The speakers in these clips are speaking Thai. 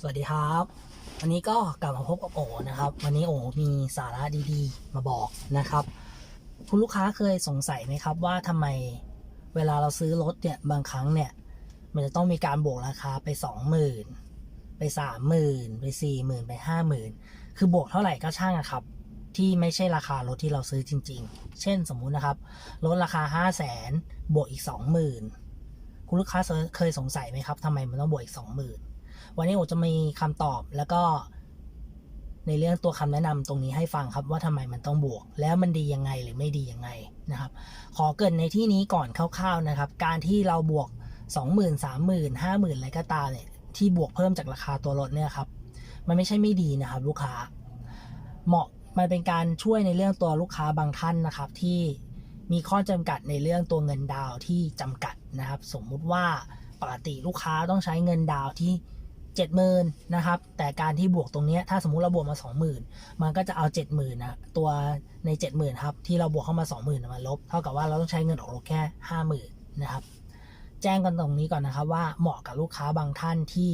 สวัสดีครับวันนี้ก็กลับมาพบกับโอนะครับ วันนี้โอมีสาระดีๆ มาบอกนะครับ คุณลูกค้าเคยสงสัยไหมครับว่าทำไมเวลาเราซื้อรถเนี่ยบางครั้งเนี่ยมันจะต้องมีการบวกราคาไปสองหมื่นไปสามหมื่นไปสี่หมื่นไปห้าหมื่นคือบวกเท่าไหร่ก็ช่างอะครับ ที่ไม่ใช่ราคารถที่เราซื้อจริง ๆ เช่นสมมุตินะครับรถราคาห้าแสนบวกอีกสองหมื่นคุณลูกค้าเคยสงสัยไหมครับทำไมมันต้องบวกอีกสองหมื่น วันนี้โอจะมีคำตอบแล้วก็ในเรื่องตัวคำแนะนำตรงนี้ให้ฟังครับว่าทำไมมันต้องบวก แล้วมันดียังไงหรือไม่ดียังไงนะครับ ขอเกินในที่นี้ก่อนคร่าวๆนะครับ การที่เราบวก 20,000 30,000 50,000อะไรก็ตามเนี่ยที่บวกเพิ่มจากราคาตัวรถเนี่ยครับมันไม่ใช่ไม่ดีนะครับ ลูกค้า เหมาะมันเป็นการช่วยในเรื่องตัวลูกค้าบางท่านนะครับ ที่มีข้อจำกัดในเรื่องตัวเงินดาวที่จำกัดนะครับ สมมุติว่าปกติลูกค้าต้องใช้เงินดาวที่ น์ที่70,000นะครับ แต่การที่บวกตรงนี้ถ้าสมมุติเราบวกมา20,000มันก็จะเอา70,000นะตัวใน70,000ครับที่เราบวกเข้ามา20,000มาลบ เท่ากับว่าเราต้องใช้เงินออกรถแค่50,000นะครับ แจ้งกันตรงนี้ก่อนนะครับว่าเหมาะกับลูกค้าบางท่านที่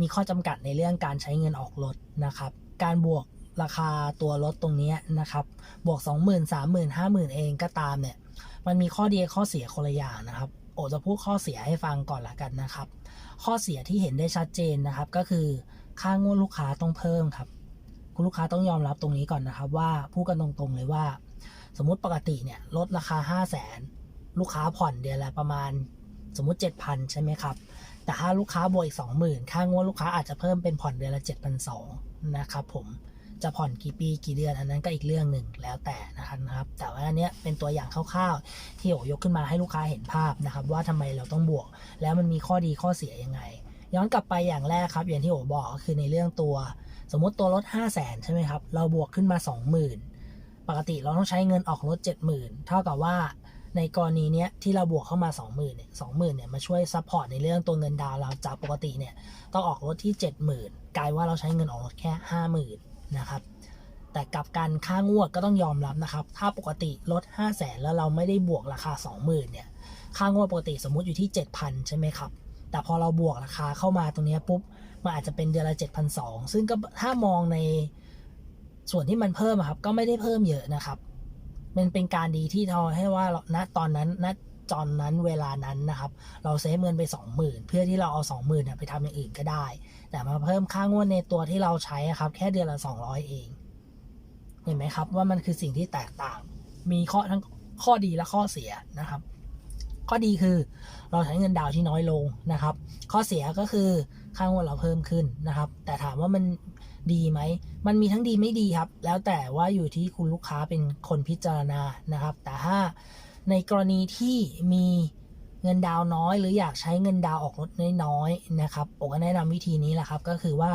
มีข้อจำกัดในเรื่องการใช้เงินออกรถนะครับ การบวกราคาตัวรถตรงนี้นะครับ บวก 20,000 30,000 50,000 เองก็ตามเนี่ย มันมีข้อดีข้อเสียคนละอย่างนะครับ โอจะพูดข้อเสียให้ฟังก่อนละกันนะครับ ข้อเสียที่เห็นได้ชัดเจนนะครับ ก็คือค่างวดลูกค้าต้องเพิ่มครับ คุณลูกค้าต้องยอมรับตรงนี้ก่อนนะครับ ว่าพูดกันตรงๆเลยว่า สมมุติปกติเนี่ยลดราคา 5 0 0แสนลูกค้าผ่อนเดือนละประมาณสมมุติ 7,000 ใช่ไหมครับ แต่ถ้าลูกค้าบวกอีก 20,000 ค่างวดลูกค้าอาจจะเพิ่มเป็นผ่อนเดือนละ 7,200 นะครับผม จะผ่อนกี่ปีกี่เดือนอันนั้นก็อีกเรื่องหนึ่งแล้วแต่นะครับ แต่ว่าอันเนี้ยเป็นตัวอย่างคร่าวๆ ที่โอยกขึ้นมาให้ลูกค้าเห็นภาพนะครับ ว่าทำไมเราต้องบวก แล้วมันมีข้อดีข้อเสียยังไง ย้อนกลับไปอย่างแรกครับ อย่างที่โอบอกก็คือในเรื่องตัว สมมติตัวรถ 5 0 0แสนใช่ไหมครับ เราบวกขึ้นมา 20,000 ปกติเราต้องใช้เงินออกรถ 70,000 เท่ากับว่าในกรณีเนี้ยที่เราบวกเข้ามา 20,000เนี่ย20,000เนี่ยมาช่วยซัพพอร์ตในเรื่องตัวเงินดาวเราจากปกติเนี่ยต้องออกรถที่ 70,000 กลายว่าเราใช้เงินออกรถแค่ 50,000 นะครับ แต่กับการค่างวดก็ต้องยอมรับนะครับ ถ้าปกติลด 5 0 0แสนแล้วเราไม่ได้บวกราคา 20,000เนี่ย ค่างวดปกติสมมุติอยู่ที่ 7,000 ใช่ไหมครับ แต่พอเราบวกราคาเข้ามาตรงนี้ปุ๊บ มันอาจจะเป็นเดือนละ7,200 ซึ่งก็ถ้ามองในส่วนที่มันเพิ่มครับ ก็ไม่ได้เพิ่มเยอะนะครับ มันเป็นการดีที่ทำให้ว่าณตอนนั้นณ จอนนั้นเวลานั้นนะครับ เราเซฟเงินไป 20,000 เพื่อที่เราเอา 20,000เนี่ยไปทำอย่างอื่นก็ได้ แต่มาเพิ่มค่างวดในตัวที่เราใช้อะครับ แค่เดือนละ 200 เอง เห็นไหมครับว่ามันคือสิ่งที่แตกต่าง มีข้อทั้งข้อดีและข้อเสียนะครับ ข้อดีคือเราใช้เงินดาวน์ที่น้อยลงนะครับ ข้อเสียก็คือค่างวดเราเพิ่มขึ้นนะครับ แต่ถามว่ามันดีไหม มันมีทั้งดีไม่ดีครับ แล้วแต่ว่าอยู่ที่คุณลูกค้าเป็นคนพิจารณานะครับ แต่ถ้า ในกรณีที่มีเงินดาวน้อย หรืออยากใช้เงินดาวออกรถน้อยๆนะครับโอก็แนะนำวิธีนี้แหละครับ ก็คือว่า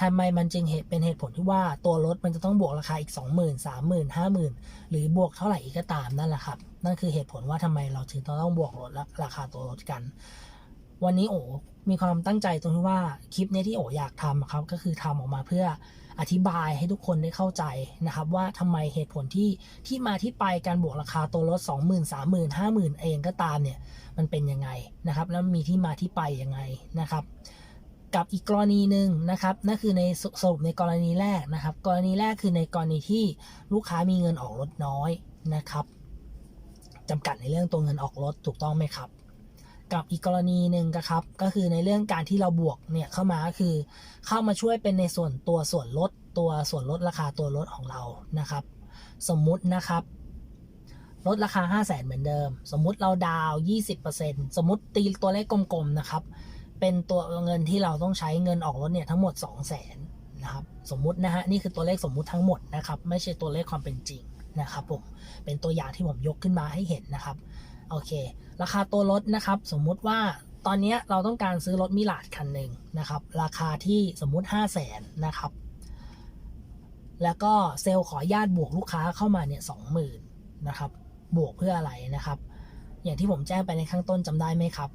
ทำไมมันจึงเหตุเป็นเหตุผลที่ว่าตัวรถมันจะต้องบวกราคาอีก 20,000 30,000 50,000 หรือบวกเท่าไหร่อีกก็ตามนั่นแหละครับ นั่นคือเหตุผลว่าทำไมเราถึงต้องบวกรถราคาตัวรถกัน วันนี้โอมีความตั้งใจตรงที่ว่าคลิปนี้ที่โออยากทำครับก็คือทำออกมาเพื่อ อธิบายให้ทุกคนได้เข้าใจนะครับ ว่าทำไมเหตุผลที่ที่มาที่ไปการบวกราคาตัวรถ 20,000 30,000 50,000 เองก็ตามเนี่ยมันเป็นยังไงนะครับ แล้วมีที่มาที่ไปยังไงนะครับกับอีกกรณีหนึ่งนะครับนั่นคือในสรุปในกรณีแรกนะครับ กรณีแรกคือในกรณีที่ลูกค้ามีเงินออกรถน้อยนะครับจำกัดในเรื่องตัวเงินออกรถถูกต้องไหมครับ กับอีกกรณีหนึ่งนะครับก็คือในเรื่องการที่เราบวกเนี่ยเข้ามาก็คือเข้ามาช่วยเป็นในส่วนตัวส่วนลดตัวส่วนลดราคาตัวรถของเรานะครับ สมมุตินะครับลดราคา 5 0 0แสนเหมือนเดิม สมมุติเราดาว 20%สมมุติตีตัวเลขกลมๆนะครับ เป็นตัวเงินที่เราต้องใช้เงินออกรถเนี่ยทั้งหมด 2 0 0แสนนะครับสมมุตินะฮะนี่คือตัวเลขสมมุติทั้งหมดนะครับ ไม่ใช่ตัวเลขความเป็นจริงนะครับผมเป็นตัวอย่างที่ผมยกขึ้นมาให้เห็นนะครับ โอเค ราคาตัวรถนะครับ สมมุติว่าตอนนี้เราต้องการซื้อรถมิลาดคันหนึ่งนะครับ ราคาที่สมมุติ 5 0 0แสนนะครับ แล้วก็เซลล์ขอญาตบวกลูกค้าเข้ามาเนี่ยสองหมื่นนะครับ บวกเพื่ออะไรนะครับ อย่างที่ผมแจ้งไปในข้างต้นจำได้ไหมครับ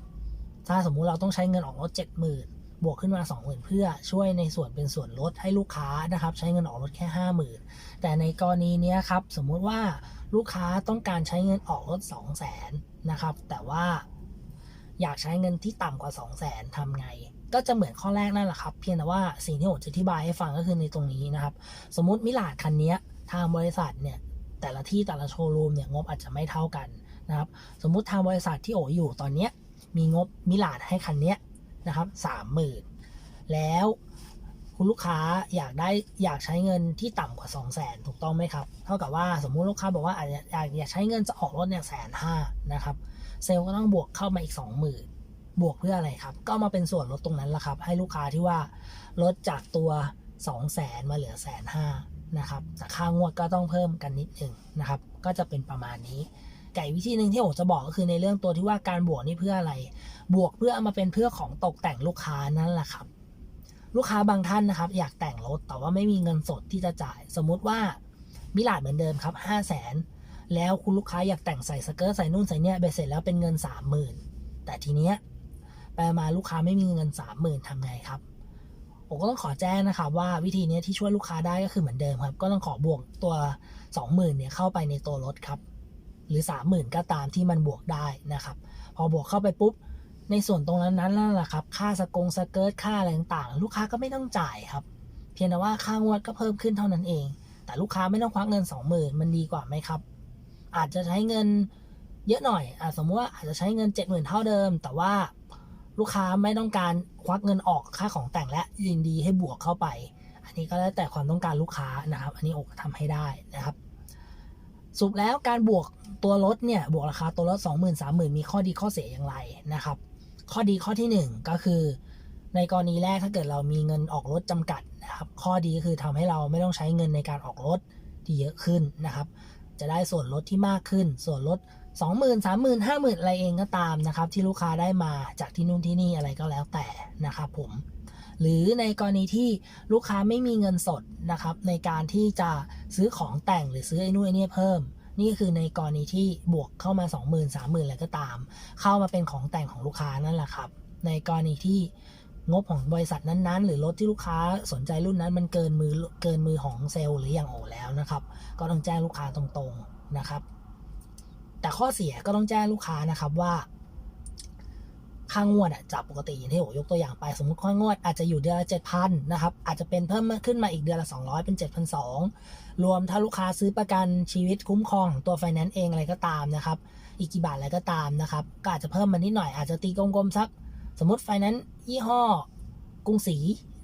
ถ้าสมมุติเราต้องใช้เงินออกรถเจ็ดหมื่น บวกขึ้นมาสองหมื่นเพื่อช่วยในส่วนเป็นส่วนลดให้ลูกค้านะครับ ใช้เงินออกรถแค่ห้าหมื่นแต่ในกรณีนี้ครับ สมมุติว่าลูกค้าต้องการใช้เงินออกรถสองแสนนะครับ แต่ว่าอยากใช้เงินที่ต่ำกว่า 2 0 0แสนทำไง ก็จะเหมือนข้อแรกนั่นแหละครับ เพียงแต่ว่าสิ่งที่ผมจะอธิบายให้ฟังก็คือในตรงนี้นะครับ สมมติมิลาดคันนี้ทางบริษัทเนี่ยแต่ละที่แต่ละโชว์รูมเนี่ยงบอาจจะไม่เท่ากันนะครับ สมมุติทางบริษัทที่โออยู่ตอนเนี้ยมีงบมิลาดให้คันเนี้ย นะครับสามหมื่นแล้วคุณลูกค้าอยากได้อยากใช้เงินที่ต่ำกว่า 2 0 0แสนถูกต้องไหมครับ เท่ากับว่าสมมุติลูกค้าบอกว่าอาจจะอยากอยากใช้เงินจะออกรถเนี่ยแสนห้านะครับเซลก็ต้องบวกเข้ามาอีก 20,000 บวกเพื่ออะไรครับ ก็มาเป็นส่วนลดตรงนั้นแหละครับ ให้ลูกค้าที่ว่าลดจากตัว 2 0 0แสนมาเหลือแสนห้านะครับแต่ค่างวดก็ต้องเพิ่มกันนิดหนึ่งนะครับ ก็จะเป็นประมาณนี้ ไก่วิธีหนึ่งที่ผมจะบอกก็คือในเรื่องตัวที่ว่าการบวกนี่เพื่ออะไร บวกเพื่อเอามาเป็นเพื่อของตกแต่งลูกค้านั่นแหละครับ ลูกค้าบางท่านนะครับ อยากแต่งรถแต่ว่าไม่มีเงินสดที่จะจ่าย สมมุติว่ามิลาดเหมือนเดิมครับ5 0 0แสนแล้วคุณลูกค้าอยากแต่งใส่สเกิร์ตใส่นู่นใส่เนี่ยเบ็ดเสร็จแล้วเป็นเงิน30,000แต่ทีเนี้ยไปมาลูกค้าไม่มีเงิน30,000ทำไงครับผมก็ต้องขอแจ้งนะครับว่าวิธีนี้ที่ช่วยลูกค้าได้ก็คือเหมือนเดิมครับ ก็ต้องขอบวกตัว 20,000เนี่ยเข้าไปในตัวรถครับ หรือ 30,000 ก็ตามที่มันบวกได้นะครับ พอบวกเข้าไปปุ๊บ ในส่วนตรงนั้นนั้นนั่นแหละครับ ค่าสกงสเกิร์ตค่าอะไรต่างๆ ลูกค้าก็ไม่ต้องจ่ายครับ เพียงแต่ว่าค่างวดก็เพิ่มขึ้นเท่านั้นเอง แต่ลูกค้าไม่ต้องควักเงิน 20,000 มันดีกว่าไหมครับ อาจจะใช้เงินเยอะหน่อยอะสมมติว่าอาจจะใช้เงิน 70,000 เท่าเดิม แต่ว่าลูกค้าไม่ต้องการควักเงินออกค่าของแต่งและยินดีให้บวกเข้าไป อันนี้ก็แล้วแต่ความต้องการลูกค้านะครับ อันนี้โอกทำให้ได้นะครับ สุปแล้วการบวก ตัวรถเนี่ยบวกราคาตัวรถ 20,000 30,000 มีข้อดีข้อเสียอย่างไรนะครับ ข้อดีข้อที่ 1 ก็คือ ในกรณีแรกถ้าเกิดเรามีเงินออกรถจำกัดนะครับข้อดีก็คือทำให้เราไม่ต้องใช้เงินในการออกรถที่เยอะขึ้นนะครับ จะได้ส่วนลดที่มากขึ้น ส่วนลด 20,000 30,000 50,000 อะไรเองก็ตามนะครับที่ลูกค้าได้มาจากที่นู่นที่นี่อะไรก็แล้วแต่นะครับผมหรือในกรณีที่ลูกค้าไม่มีเงินสดนะครับในการที่จะซื้อของแต่งหรือซื้อไอ้นู่นไอ้นี่เพิ่ม นี่ก็คือในกรณีที่บวกเข้ามา 20,000 30,000อะไรก็ตาม เข้ามาเป็นของแต่งของลูกค้านั่นแหละครับ ในกรณีที่งบของบริษัทนั้นๆ หรือรถที่ลูกค้าสนใจรุ่นนั้น มันเกินมือเกินมือของเซลล์หรืออย่างโอแล้วนะครับ ก็ต้องแจ้งลูกค้าตรงๆนะครับ แต่ข้อเสียก็ต้องแจ้งลูกค้านะครับว่า ค่างวดอะจากปกติอย่างที่ผมยกตัวอย่างไป สมมติค่างวดอาจจะอยู่เดือนละเจ็ดพันนะครับ อาจจะเป็นเพิ่มขึ้นมาอีกเดือนละ 200 เป็น 7,200 รวมถ้าลูกค้าซื้อประกันชีวิตคุ้มครองของตัวไฟแนนซ์เองอะไรก็ตามนะครับ อีกกี่บาทอะไรก็ตามนะครับ ก็อาจจะเพิ่มมานิดหน่อยอาจจะตีกลมๆสัก สมมติไฟแนนซ์ยี่ห้อกรุงศรี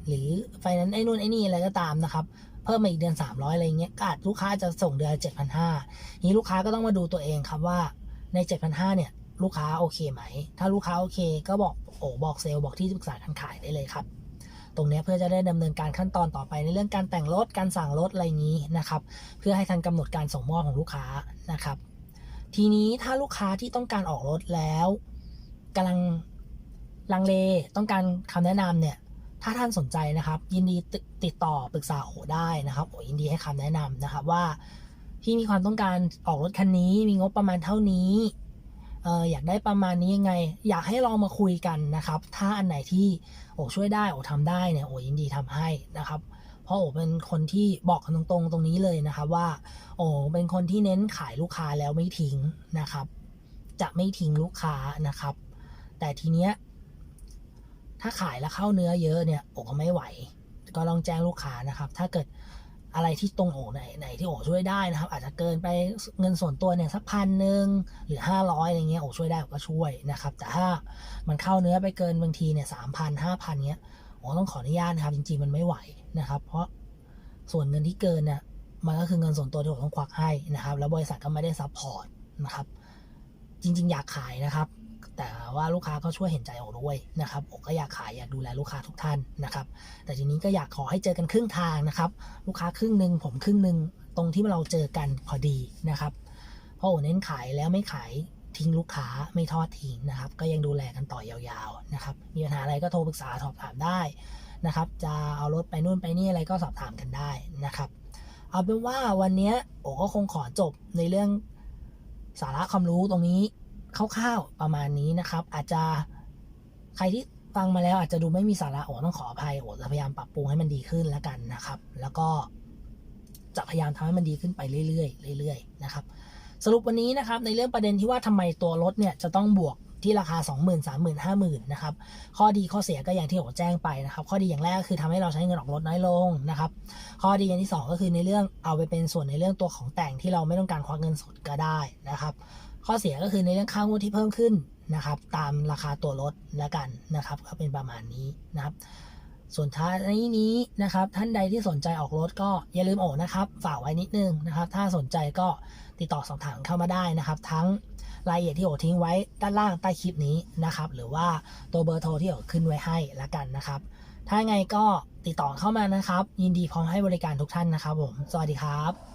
หรือไฟแนนซ์ไอ้นู่นไอ้นี่อะไรก็ตามนะครับเพิ่มมาอีกเดือน 300 อะไรเงี้ยก็อาจลูกค้าจะส่งเดือน 7,500นี้ลูกค้าก็ต้องมาดูตัวเองครับว่าใน 7,500เนี่ย ลูกค้าโอเคไหม ถ้าลูกค้าโอเค ก็บอกโอ้บอกเซลล์บอกที่ปรึกษาการขายได้เลยครับตรงนี้เพื่อจะได้ดำเนินการขั้นตอนต่อไปในเรื่องการแต่งรถการสั่งรถอะไรอย่างนี้นะครับ เพื่อให้ทันกำหนดการส่งมอบของลูกค้านะครับ ทีนี้ถ้าลูกค้าที่ต้องการออกรถแล้วกำลังลังเลต้องการคำแนะนำเนี่ย ถ้าท่านสนใจนะครับ ยินดีติดต่อปรึกษาโอได้นะครับโอยินดีให้คำแนะนำนะครับว่าพี่มีความต้องการออกรถคันนี้ มีงบประมาณเท่านี้ เอออยากได้ประมาณนี้ยังไง อยากให้ลองมาคุยกันนะครับ ถ้าอันไหนที่โอช่วยได้โอทำได้เนี่ยโอยินดีทำให้นะครับ เพราะโอเป็นคนที่บอกตรงๆตรงนี้เลยนะครับว่า โอเป็นคนที่เน้นขายลูกค้าแล้วไม่ทิ้งนะครับ จะไม่ทิ้งลูกค้านะครับ แต่ทีเนี้ยถ้าขายแล้วเข้าเนื้อเยอะเนี่ยโอก็ไม่ไหว ก็ลองแจ้งลูกค้านะครับ ถ้าเกิด อะไรที่ตรงโอไหนไหนที่โอช่วยได้นะครับ อาจจะเกินไปเงินส่วนตัวเนี่ยสักพันหนึ่งหรือห้าร้อยอะไรเงี้ยโอช่วยได้ก็ช่วยนะครับ แต่ถ้ามันเข้าเนื้อไปเกินบางทีเนี่ยสามพันห้าพันเนี้ยโอต้องขออนุญาตนะครับ จริงๆมันไม่ไหวนะครับ เพราะส่วนเงินที่เกินเนี่ยมันก็คือเงินส่วนตัวที่โอต้องควักให้นะครับ แล้วบริษัทก็ไม่ได้ซัพพอร์ตนะครับ จริง ๆ อยากขายนะครับ แต่ว่าลูกค้าก็ช่วยเห็นใจโอด้วยนะครับโอก็อยากขายอยากดูแลลูกค้าทุกท่านนะครับ แต่ทีนี้ก็อยากขอให้เจอกันครึ่งทางนะครับ ลูกค้าครึ่งหนึ่งผมครึ่งหนึ่งตรงที่เราเจอกันพอดีนะครับเพราะโอเน้นขายแล้วไม่ขายทิ้งลูกค้าไม่ทอดทิ้งนะครับ ก็ยังดูแลกันต่อยาวๆนะครับ มีปัญหาอะไรก็โทรปรึกษาสอบถามได้นะครับ จะเอารถไปนู่นไปนี่อะไรก็สอบถามกันได้นะครับ เอาเป็นว่าวันนี้โอก็คงขอจบในเรื่องสาระความรู้ตรงนี้ คร่าวๆประมาณนี้นะครับ อาจจะใครที่ฟังมาแล้วอาจจะดูไม่มีสาระโอ้ต้องขออภัยโอ้จะพยายามปรับปรุงให้มันดีขึ้นแล้วกันนะครับ แล้วก็จะพยายามทำให้มันดีขึ้นไปเรื่อยๆเรื่อยๆนะครับ สรุปวันนี้นะครับในเรื่องประเด็นที่ว่าทำไมตัวรถเนี่ยจะต้องบวกที่ราคา 20,000 30,000 50,000นะครับข้อดีข้อเสียก็อย่างที่โอแจ้งไปนะครับ ข้อดีอย่างแรกก็คือทำให้เราใช้เงินออกรถน้อยลงนะครับ ข้อดีอย่างที่สองก็คือในเรื่องเอาไปเป็นส่วนในเรื่องตัวของแต่งที่เราไม่ต้องการควักเงินสดก็ได้นะครับ ข้อเสียก็คือในเรื่องค่างวดที่เพิ่มขึ้นนะครับ ตามราคาตัวรถแล้วกันนะครับ ก็เป็นประมาณนี้นะครับ ส่วนท้ายนี้นะครับ ท่านใดที่สนใจออกรถก็อย่าลืมโอนะครับ ฝากไว้นิดนึงนะครับ ถ้าสนใจก็ติดต่อสอบถามเข้ามาได้นะครับ ทั้งรายละเอียดที่โอทิ้งไว้ด้านล่างใต้คลิปนี้นะครับ หรือว่าตัวเบอร์โทรที่โอขึ้นไว้ให้ละกันนะครับ ถ้าไงก็ติดต่อเข้ามานะครับ ยินดีพร้อมให้บริการทุกท่านนะครับผม สวัสดีครับ